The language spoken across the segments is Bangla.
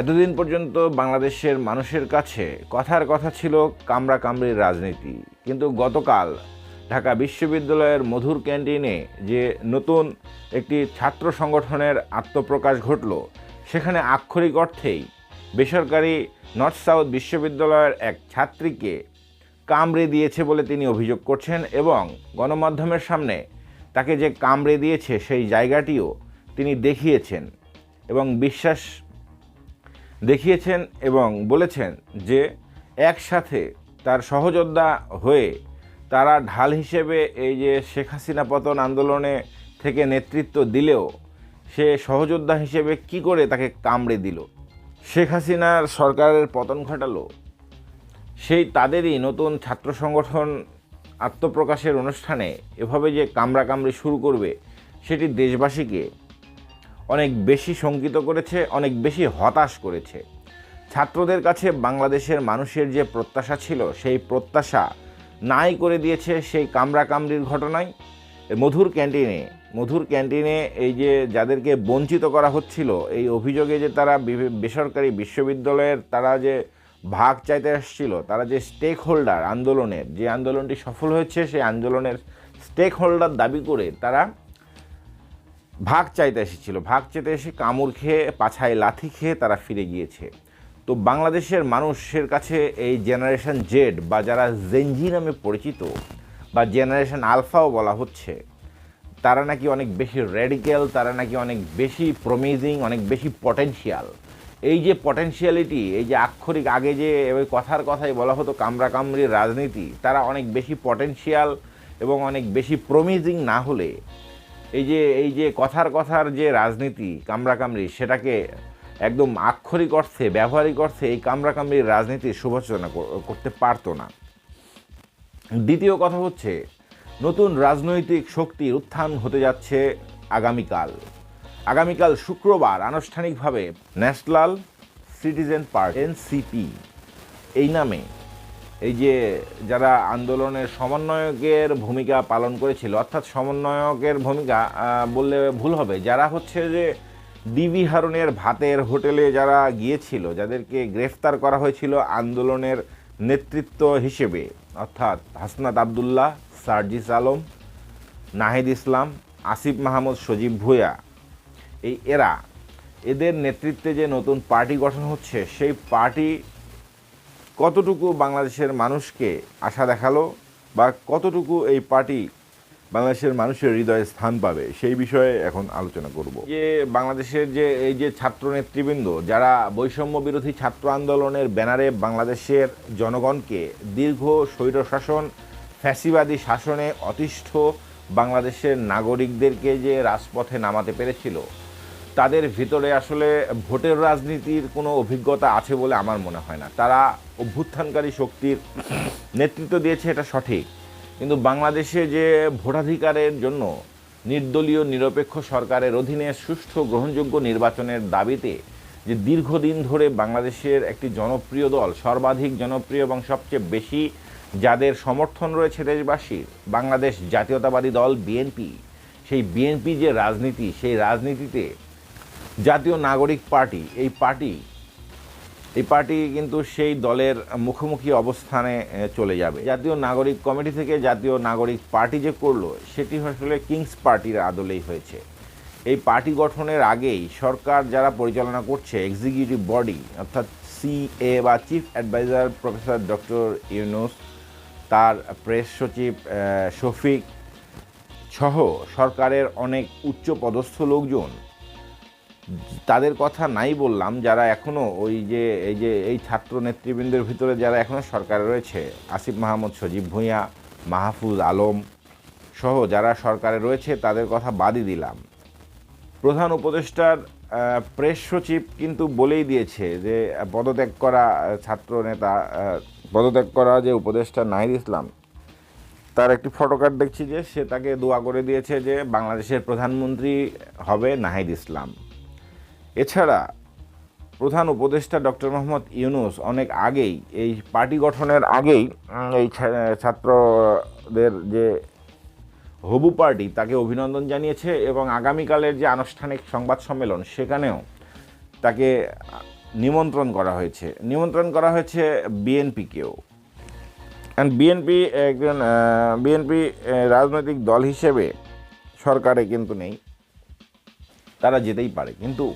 এতদিন পর্যন্ত বাংলাদেশের মানুষের কাছে কথার কথা ছিল কামড়া কামড়ির রাজনীতি। কিন্তু গতকাল ঢাকা বিশ্ববিদ্যালয়ের মধুর ক্যান্টিনে যে নতুন একটি ছাত্র সংগঠনের আত্মপ্রকাশ ঘটল, সেখানে আক্ষরিক অর্থেই বেসরকারি নর্থ সাউথ বিশ্ববিদ্যালয়ের এক ছাত্রীকে কামড়ে দিয়েছে বলে তিনি অভিযোগ করছেন এবং গণমাধ্যমের সামনে তাকে যে কামড়ে দিয়েছে সেই জায়গাটিও তিনি দেখিয়েছেন এবং বিশ্বাস দেখিয়েছেন এবং বলেছেন যে একসাথে তার সহযোদ্ধা হয়ে তারা ঢাল হিসেবে এই যে শেখ হাসিনা পতন আন্দোলনে থেকে নেতৃত্ব দিলেও সে সহযোদ্ধা হিসেবে কি করে তাকে কামড়ে দিল? শেখ হাসিনার সরকারের পতন ঘটালো? সেই তাদেরই নতুন ছাত্র সংগঠন আত্মপ্রকাশের অনুষ্ঠানে এভাবে যে কামড়া কামড়ি শুরু করবে, সেটি দেশবাসীকে অনেক বেশি শঙ্কিত করেছে, অনেক বেশি হতাশ করেছে। ছাত্রদের কাছে বাংলাদেশের মানুষের যে প্রত্যাশা ছিল, সেই প্রত্যাশা নাই করে দিয়েছে সেই কামড়া কামড়ির ঘটনায়। মধুর ক্যান্টিনে মধুর ক্যান্টিনে এই যে যাদেরকে বঞ্চিত করা হচ্ছিল, এই অভিযোগে যে তারা বেসরকারি বিশ্ববিদ্যালয়ের তারা যে ভাগ চাইতে আসছিল, তারা যে স্টেক হোল্ডার আন্দোলনের, যে আন্দোলনটি সফল হয়েছে, সেই আন্দোলনের স্টেক হোল্ডার দাবি করে তারা ভাগ চাইতে এসেছিল। ভাগ চাইতে এসে কামড় খেয়ে, পাছায় লাথি খেয়ে তারা ফিরে গিয়েছে। তো বাংলাদেশের মানুষের কাছে এই জেনারেশন জেড বা যারা জেনজি নামে পরিচিত বা জেনারেশন আলফাও বলা হচ্ছে, তারা নাকি অনেক বেশি রেডিক্যাল, তারা নাকি অনেক বেশি প্রমিজিং অনেক বেশি পটেনশিয়াল এই যে পটেনশিয়ালিটি এই যে আক্ষরিক আগে যে ওই কথার কথাই বলা হতো কামড়া কামড়ির রাজনীতি, তারা অনেক বেশি পটেনশিয়াল এবং অনেক বেশি প্রমিজিং না হলে এই যে এই যে কথার কথার যে রাজনীতি কামড়াকামড়ি সেটাকে একদম আক্ষরিক অর্থে, ব্যবহারিক অর্থে এই কামড়াকামড়ির রাজনীতির শুভচনা করতে পারতো না। দ্বিতীয় কথা হচ্ছে, নতুন রাজনৈতিক শক্তির উত্থান হতে যাচ্ছে আগামীকাল। আগামীকাল শুক্রবার আনুষ্ঠানিকভাবে ন্যাশনাল সিটিজেন পার্টি, এনসিপি, এই নামে এই যে যারা আন্দোলনের সমন্বয়কের ভূমিকা পালন করেছিল, অর্থাৎ সমন্বয়কের ভূমিকা বললে ভুল হবে। যারা হচ্ছে যে ডিবি হারুনের ভাতের হোটেলে যারা গিয়েছিল, যাদেরকে গ্রেফতার করা হয়েছিল আন্দোলনের নেতৃত্ব হিসেবে, অর্থাৎ হাসনাত আবদুল্লাহ, সার্জিস আলম, নাহিদ ইসলাম, আসিফ মাহমুদ, সজীব ভুঁইয়া, এই এরা, এদের নেতৃত্বে যে নতুন পার্টি গঠন হচ্ছে, সেই পার্টি কতটুকু বাংলাদেশের মানুষকে আশা দেখাল বা কতটুকু এই পার্টি বাংলাদেশের মানুষের হৃদয়ে স্থান পাবে, সেই বিষয়ে এখন আলোচনা করব। যে বাংলাদেশের যে, এই যে ছাত্র নেতৃবৃন্দ, যারা বৈষম্য বিরোধী ছাত্র আন্দোলনের ব্যানারে বাংলাদেশের জনগণকে দীর্ঘ স্বৈরশাসন, ফ্যাসিবাদী শাসনে অতিষ্ঠ বাংলাদেশের নাগরিকদেরকে যে রাজপথে নামাতে পেরেছিল তাদের ভিতরে আসলে ভোটের রাজনীতির কোনো অভিজ্ঞতা আছে বলে আমার মনে হয় না। তারা অভ্যুত্থানকারী শক্তির নেতৃত্ব দিয়েছে, এটা সঠিক। কিন্তু বাংলাদেশে যে ভোটাধিকারের জন্য নির্দলীয়, নিরপেক্ষ সরকারের অধীনে সুষ্ঠু, গ্রহণযোগ্য নির্বাচনের দাবিতে যে দীর্ঘদিন ধরে বাংলাদেশের একটি জনপ্রিয় দল, সর্বাধিক জনপ্রিয় এবং সবচেয়ে বেশি যাদের সমর্থন রয়েছে দেশবাসীর, বাংলাদেশ জাতীয়তাবাদী দল, বিএনপি। সেই বিএনপি যে রাজনীতি, সেই রাজনীতিতে জাতীয় নাগরিক পার্টি, এই পার্টি এই পার্টি কিন্তু সেই দলের মুখোমুখি অবস্থানে চলে যাবে। জাতীয় নাগরিক কমিটি থেকে জাতীয় নাগরিক পার্টি যে করল, সেটি আসলে কিংস পার্টির আদলেই হয়েছে। এই পার্টি গঠনের আগেই সরকার যারা পরিচালনা করছে এক্সিকিউটিভ বডি অর্থাৎ সিএ বা chief adviser professor doctor Yunus তার প্রেস সচিব শফিক সহ সরকারের অনেক উচ্চ পদস্থ লোকজন তাদের কথা নাই বললাম, যারা এখনও ওই যে, এই যে, এই ছাত্র নেতৃবৃন্দের ভিতরে যারা এখনও সরকারে রয়েছে, আসিফ মাহমুদ, সজীব ভূঁইয়া, মাহফুজ আলম সহ যারা সরকারে রয়েছে, তাদের কথা বাদই দিলাম। প্রধান উপদেষ্টার প্রেস সচিব কিন্তু বলেই দিয়েছে যে, পদত্যাগ করা ছাত্র নেতা পদত্যাগ করা যে উপদেষ্টা নাহিদ ইসলাম, তার একটি ফটোকার্ড দেখছি যে, সে তাকে দোয়া করে দিয়েছে যে, বাংলাদেশের প্রধানমন্ত্রী হবে নাহিদ ইসলাম। এছাড়া প্রধান উপদেষ্টা ডক্টর মোহাম্মদ ইউনুস অনেক আগেই, এই পার্টি গঠনের আগেই এই ছাত্রদের যে হবু পার্টি তাকে অভিনন্দন জানিয়েছে এবং আগামীকালের যে আনুষ্ঠানিক সংবাদ সম্মেলন সেখানেও তাকে নিমন্ত্রণ করা হয়েছে। নিমন্ত্রণ করা হয়েছে বিএনপিকেও। অ্যান্ড বিএনপি একজন বিএনপি রাজনৈতিক দল হিসেবে সরকারে কিন্তু নেই। তারা যেতেই পারে, কিন্তু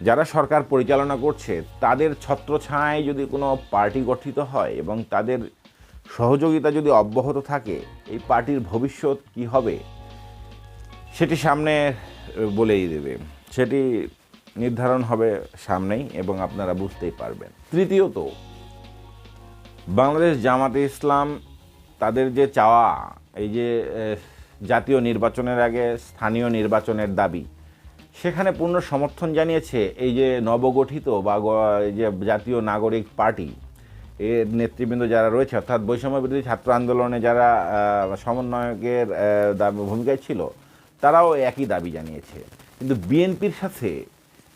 যারা সরকার পরিচালনা করছে, তাদের ছত্রছায় যদি কোনো পার্টি গঠিত হয় এবং তাদের সহযোগিতা যদি অব্যাহত থাকে, এই পার্টির ভবিষ্যৎ কি হবে, সেটি সামনে বলেই দেবে। সেটি নির্ধারণ হবে সামনেই এবং আপনারা বুঝতেই পারবেন। তৃতীয়ত, বাংলাদেশ জামাতে ইসলাম তাদের যে চাওয়া, এই যে জাতীয় নির্বাচনের আগে স্থানীয় নির্বাচনের দাবি সেখানে পূর্ণ সমর্থন জানিয়েছে এই যে নবগঠিত বা যে জাতীয় নাগরিক পার্টি এর নেতৃবৃন্দ যারা রয়েছে, অর্থাৎ বৈষম্য বিরোধী ছাত্র আন্দোলনে যারা সমন্বয়কের ভূমিকায় ছিল, তারাও একই দাবি জানিয়েছে। কিন্তু বিএনপির সাথে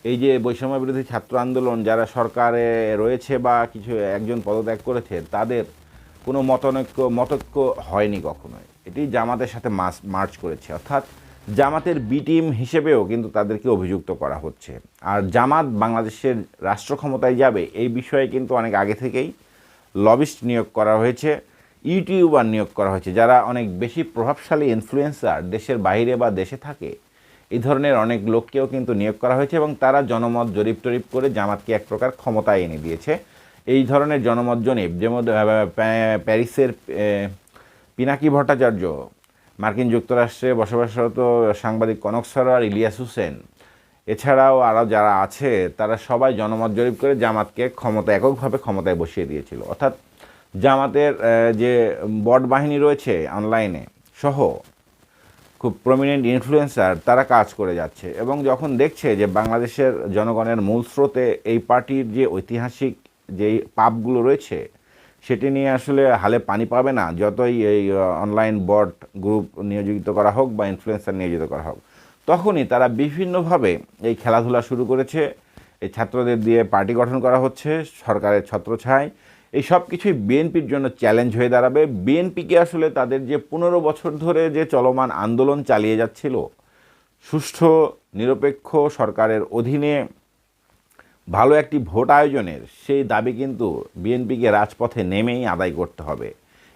এই যে বৈষম্য বিরোধী ছাত্র আন্দোলন যারা সরকারে রয়েছে বা কিছু একজন পদত্যাগ করেছে, তাদের কোনো মতনৈক্য, মতৈক্য হয়নি কখনোই। এটি জামাতের সাথে মার্চ করেছে। অর্থাৎ জামাতের বি টিম হিসেবেও কিন্তু তাদেরকে অভিযুক্ত করা হচ্ছে। আর জামাত বাংলাদেশের রাষ্ট্র ক্ষমতায় যাবে এই বিষয়ে কিন্তু অনেক আগে থেকেই লবিস্ট নিয়োগ করা হয়েছে, ইউটিউবার নিয়োগ করা হয়েছে। যারা অনেক বেশি প্রভাবশালী ইনফ্লুয়েন্সার দেশের বাইরে বা দেশে থাকে এই ধরনের অনেক লোককেও কিন্তু নিয়োগ করা হয়েছে এবং তারা জনমত জরিপ টরিপ করে জামাতকে এক প্রকার ক্ষমতায় এনে দিয়েছে। এই ধরনের জনমত জরিপ, যেমন প্যারিসের পিনাকি ভট্টাচার্য মার্কিন যুক্তরাষ্ট্রে বসবাসরত সাংবাদিক কনক সরোয়ার, ইলিয়াস হোসেন। এছাড়াও আরও যারা আছে, তারা সবাই জনমত জরিপ করে জামাতকে ক্ষমতা এককভাবে ক্ষমতায় বসিয়ে দিয়েছিল। অর্থাৎ জামাতের যে বট বাহিনী রয়েছে অনলাইনে সহ খুব প্রমিনেন্ট ইনফ্লুয়েন্সার তারা কাজ করে যাচ্ছে। এবং যখন দেখছে যে বাংলাদেশের জনগণের মূল স্রোতে এই পার্টির যে ঐতিহাসিক যেই পাপগুলো রয়েছে সেটি নিয়ে আসলে হালে পানি পাবে না, যতই এই অনলাইন বট গ্রুপ নিয়োজিত করা হোক বা ইনফ্লুয়েন্সার নিয়োজিত করা হোক। তখনই তারা বিভিন্নভাবে এই খেলাধুলা শুরু করেছে, এই ছাত্রদের দিয়ে পার্টি গঠন করা হচ্ছে, সরকারের ছত্রছায়। এই সব কিছুই বিএনপির জন্য চ্যালেঞ্জ হয়ে দাঁড়াবে। বিএনপিকে আসলে তাদের যে পনেরো বছর ধরে যে চলমান আন্দোলন চালিয়ে যাচ্ছিল, সুষ্ঠু, নিরপেক্ষ সরকারের অধীনে ভালো একটি ভোট আয়োজনের সেই দাবি কিন্তু বিএনপিকে রাজপথে নেমেই আদায় করতে হবে।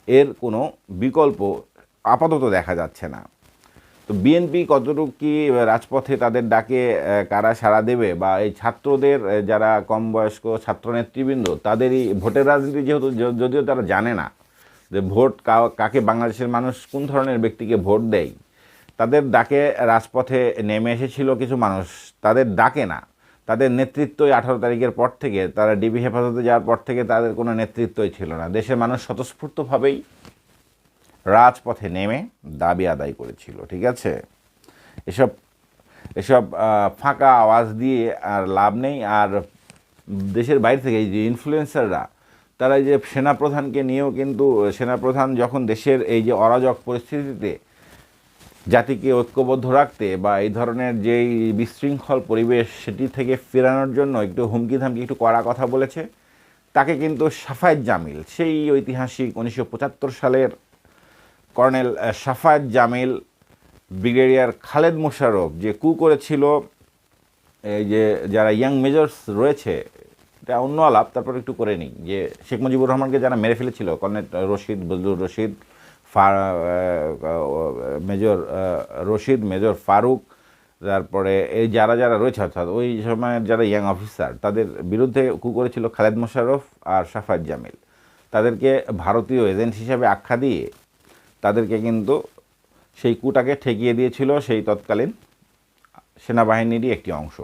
এর কোনো বিকল্প আপাতত দেখা যাচ্ছে না। তো বিএনপি কতটুকু কি রাজপথে তাদের ডাকে কারা সাড়া দেবে বা এই ছাত্রদের যারা কম বয়স্ক ছাত্র নেতৃবৃন্দ তাদেরই ভোটের রাজনীতি যেহেতু যদিও তারা জানে না যে ভোট কাকে বাংলাদেশের মানুষ কোন ধরনের ব্যক্তিকে ভোট দেয়, তাদের ডাকে রাজপথে নেমে এসেছিল কিছু মানুষ, তাদের ডাকে না। তাদের নেতৃত্বই আঠারো তারিখের পর থেকে, তারা ডিবি হেফাজতে যাওয়ার পর থেকে তাদের কোনো নেতৃত্বই ছিল না। দেশের মানুষ স্বতঃস্ফূর্তভাবেই রাজপথে নেমে দাবি আদায় করেছিল, ঠিক আছে? এসব এসব ফাঁকা আওয়াজ দিয়ে আর লাভ নেই। আর দেশের বাইরে থেকে এই যে ইনফ্লুয়েন্সাররা তারা এই যে সেনাপ্রধানকে নিয়েও কিন্তু, সেনাপ্রধান যখন দেশের এই যে অরাজক পরিস্থিতিতে জাতিকে ঐক্যবদ্ধ রাখতে বা এই ধরনের যেই বিশৃঙ্খল পরিবেশ সেটি থেকে ফেরানোর জন্য একটু হুমকি ধামকি একটু কড়া কথা বলেছে, তাকে কিন্তু সাফায়েত জামিল। সেই ঐতিহাসিক উনিশশো পঁচাত্তর সালের কর্নেল সাফায়েত জামিল ব্রিগেডিয়ার খালেদ মোশাররফ যে কু করেছিল, এই যে যারা ইয়াং মেজর্স রয়েছে, এটা অন্য আলাপ, তারপর একটু করে নিই। যে শেখ মুজিবুর রহমানকে যারা মেরে ফেলেছিল, colonel Rashid Bazlur Rashid major Rashid, major Farooq, তারপরে এই যারা যারা রয়েছে, অর্থাৎ ওই সময়ের যারা ইয়াং অফিসার তাদের বিরুদ্ধে কু করেছিল খালেদ মোশাররফ আর সাফায়েত জামিল। তাদেরকে ভারতীয় এজেন্ট হিসাবে আখ্যা দিয়ে তাদেরকে কিন্তু সেই কুটাকে ঠেকিয়ে দিয়েছিল সেই তৎকালীন সেনাবাহিনীরই একটি অংশ।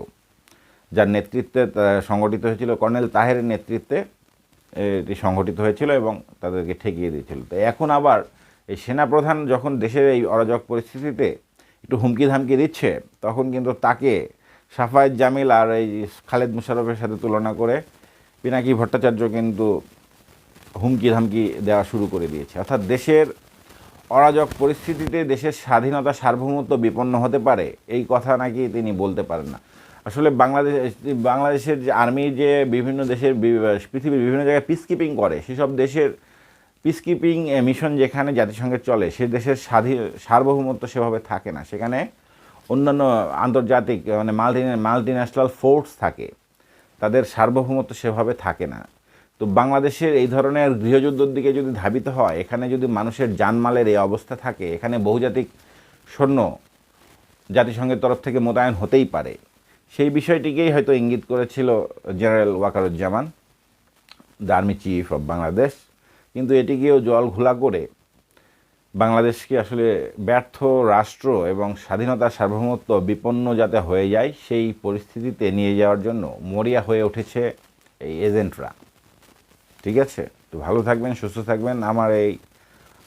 যার নেতৃত্বে সংগঠিত হয়েছিল কর্নেল তাহেরের নেতৃত্বে এটি সংগঠিত হয়েছিল এবং তাদেরকে ঠেকিয়ে দিয়েছিল। তো এখন আবার এই সেনাপ্রধান যখন দেশের এই অরাজক পরিস্থিতিতে একটু হুমকি ধামকি দিচ্ছে, তখন কিন্তু তাকে সাফায়েত জামিল আর এই খালেদ মুশারফের সাথে তুলনা করে পিনাকি ভট্টাচার্য কিন্তু হুমকি ধামকি দেওয়া শুরু করে দিয়েছে। অর্থাৎ দেশের অরাজক পরিস্থিতিতে দেশের স্বাধীনতা সার্বভৌমত্ব বিপন্ন হতে পারে, এই কথা নাকি তিনি বলতে পারেন না। আসলে বাংলাদেশ, বাংলাদেশের যে আর্মি যে বিভিন্ন দেশের পৃথিবীর বিভিন্ন জায়গায় পিস কিপিং করে, সেসব দেশের পিস কিপিং মিশন যেখানে জাতিসংঘের চলে, সে দেশের স্বাধীন, সার্বভৌমত্ব সেভাবে থাকে না। সেখানে অন্যান্য আন্তর্জাতিক মানে মাল্টি মাল্টি ন্যাশনাল ফোর্স থাকে। তাদের সার্বভৌমত্ব সেভাবে থাকে না। তো বাংলাদেশের এই ধরনের গৃহযুদ্ধের দিকে যদি ধাবিত হয়, এখানে যদি মানুষের জানমালের এই অবস্থা থাকে, এখানে বহুজাতিক সৈন্য জাতিসংঘের তরফ থেকে মোতায়েন হতেই পারে। সেই বিষয়টিকেই হয়তো ইঙ্গিত করেছিল general Wakeruzzaman the army chief of Bangladesh কিন্তু এটিকেও জল ঘোলা করে বাংলাদেশকে আসলে ব্যর্থ রাষ্ট্র এবং স্বাধীনতার সার্বভৌমত্ব বিপন্ন যাতে হয়ে যায়, সেই পরিস্থিতিতে নিয়ে যাওয়ার জন্য মরিয়া হয়ে উঠেছে এই এজেন্টরা। ঠিক আছে? তো ভালো থাকবেন, সুস্থ থাকবেন। আমার এই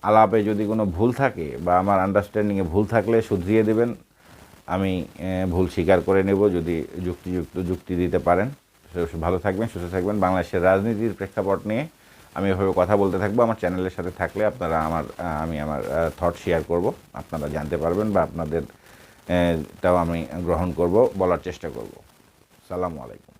আলাপে যদি কোনো ভুল থাকে বা আমার আন্ডারস্ট্যান্ডিংয়ে ভুল থাকলে শুধরিয়ে দেবেন। আমি ভুল স্বীকার করে নেব যদি যুক্তিযুক্ত যুক্তি দিতে পারেন। ভালো থাকবেন, সুস্থ থাকবেন। বাংলাদেশের রাজনীতির প্রেক্ষাপট নিয়ে আমি এভাবে কথা বলতে থাকব, আমার চ্যানেলের সাথে থাকলে আপনারা আমার আমি আমার থট শেয়ার করব, আপনারা জানতে পারবেন বা আপনাদের টাও আমি গ্রহণ করব, বলার চেষ্টা করব। সালামু আলাইকুম।